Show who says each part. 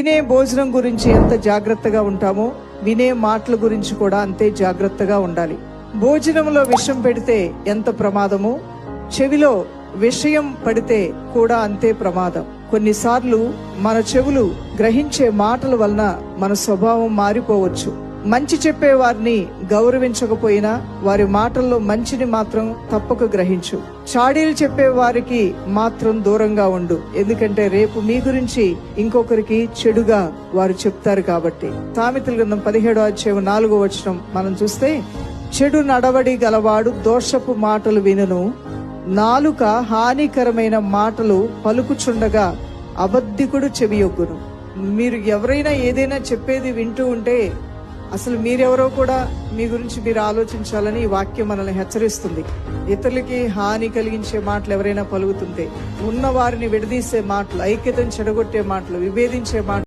Speaker 1: తినే భోజనం గురించి ఎంత జాగ్రత్తగా ఉంటామో వినే మాటల గురించి కూడా అంతే జాగ్రత్తగా ఉండాలి. భోజనంలో విషం పెడితే ఎంత ప్రమాదమో చెవిలో విషయం పడితే కూడా అంతే ప్రమాదం. కొన్నిసార్లు మన చెవులు గ్రహించే మాటల వలన మన స్వభావం మారిపోవచ్చు. మంచి చెప్పే వారిని గౌరవించకపోయినా వారి మాటల్లో మంచిని మాత్రం తప్పక గ్రహించు. చాడీలు చెప్పే వారికి మాత్రం దూరంగా ఉండు. ఎందుకంటే రేపు మీ గురించి ఇంకొకరికి చెడుగా వారు చెప్తారు కాబట్టి. సామెతల గ్రంథం పదిహేడో అధ్యాయం నాలుగో వచనం మనం చూస్తే చెడు నడవడి గలవాడు దోషపు మాటలు వినును. నాలుక హానికరమైన మాటలు పలుకుచుండగా అబద్ధికుడు చెవియొగ్గును. మీరు ఎవరైనా ఏదైనా చెప్పేది వింటూ ఉంటే అసలు మీరెవరో కూడా మీ గురించి మీరు ఆలోచించాలని ఈ వాక్యం మనల్ని హెచ్చరిస్తుంది. ఇతరులకి హాని కలిగించే మాటలు ఎవరైనా పలుకుతుంటే ఉన్న వారిని విడదీసే మాటలు ఐక్యతను చెడగొట్టే మాటలు విభేదించే మాటలు